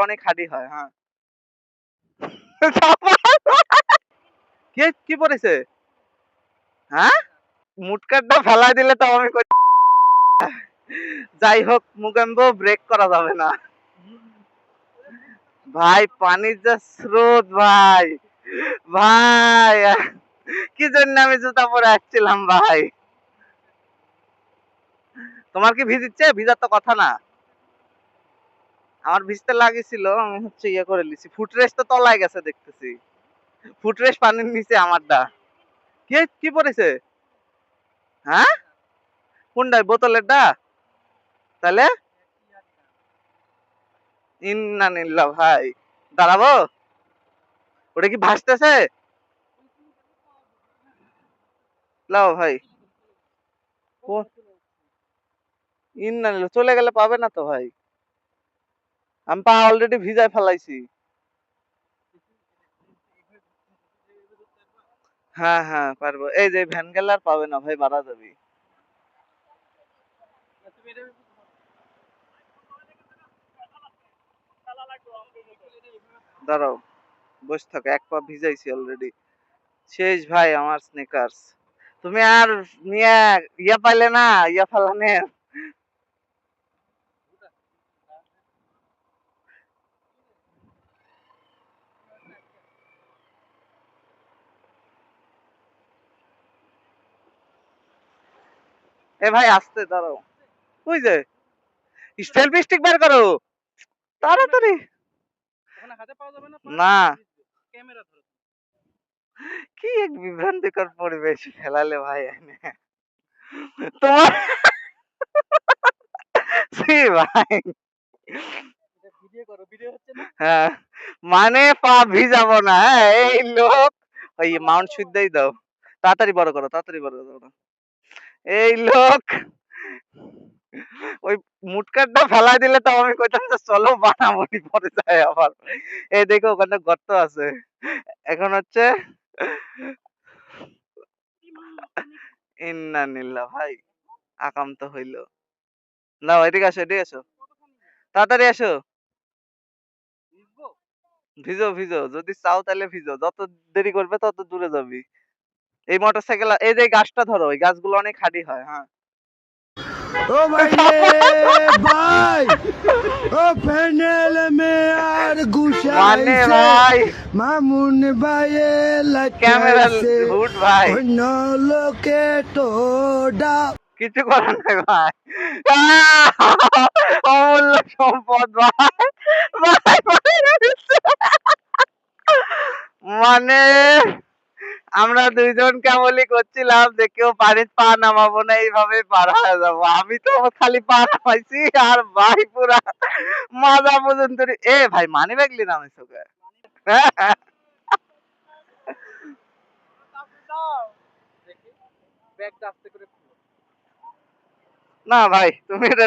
অনেক হাডি হয় হ্যাঁ। কে, কি পড়েছে? হ্যাঁ? মুটকারটা ফেলাই দিলে তো আমি যাই হোক, মুগাম্বো ব্রেক করা যাবে না। ভাই, পানির যা স্রোত, ভাই। ভাই, কি জন্য আমি জুতা পরে আসছিলাম, ভাই? তোমার কি ভিজিচ্ছে ভিজার তো কথা না। আমার ভিজতে লাগিয়েছিল আমি হচ্ছে ইয়ে করে লিছি ফুটরেস তো তলায় গেছে দেখতেছি। ফুটরেস পানির নিচে আমারটা কি কি পড়েছে? হ্যাঁ? কোনটায় বোতলেরটা তাহলে? ইন্নানিল্লাহ ভাই। দাঁড়াবো? ওটা কি ভাসতেছে? লাও, ভাই। কোন ইন্নানিল্লাহ চলে গেলে পাবে না তো, ভাই? আমি পা অলরেডি ভিজায় ফেলাইছি। হ্যাঁ হ্যাঁ পারব। এই যে ভ্যান গেলে আর পাবে না ভাই, বাড়া যাবি। দাঁড়াও, বসে থাকো, এক পা ভিজাইছি অলরেডি শেষ ভাই, আমার স্নেকার্স তুমি আর নিয়ে ইয়া পাইলে না, ইয়া ফালানে এ ভাই আসতে দাঁড়াও। ওই যে সেলফি স্টিক বের করো। তাড়াতাড়ি। না কি এক বিভ্রান্তিকর পরিবেশ ফেলালে ভাই এনে। তোমার সি ভাই। হ্যাঁ। মানে পা ভিজাবো না হ্যাঁ এই লোক ওই মাউন্ট সুদ্দাই দাও। তাড়াতাড়ি বড় করো তাড়াতাড়ি বড় করো। এই লোক। ওই মুটকারটা ফেলাই দিলে তো আমি কইতাম যে চলো বানাবনি পরে যায় আবার। এই দেখো ওখানে গর্ত আছে। এখন হচ্ছে ভাই, আকাম তো হইল। না এদিকে আসো এদিকে আসো। তাড়াতাড়ি আসো। ভিজো ভিজো। যদি চাও তাহলে ভিজো। যত দেরি করবে তত দূরে যাবি। এই মোটরসাইকেল এই যে গাছটা ধরো ওই গাছগুলো অনেক হাডি হয় হ্যাঁ। ও ভাই ভাই! ও মে আর মানে ভাই! মামুন ভাই ক্যামেরা ভাই। টোডা। কিছু করার নাই ভাই। অমূল্য সম্পদ ভাই। মানে আমরা দুইজন কেমনই করছিলাম যে কেউ পানির পা নামাবো না এইভাবে পার হয়ে যাব। আমি তো খালি পা নামাইছি আর ভাই পুরা মাজা পর্যন্ত এ ভাই মানি ব্যাগলি নামাইছ ওকে। না ভাই তুমি এটা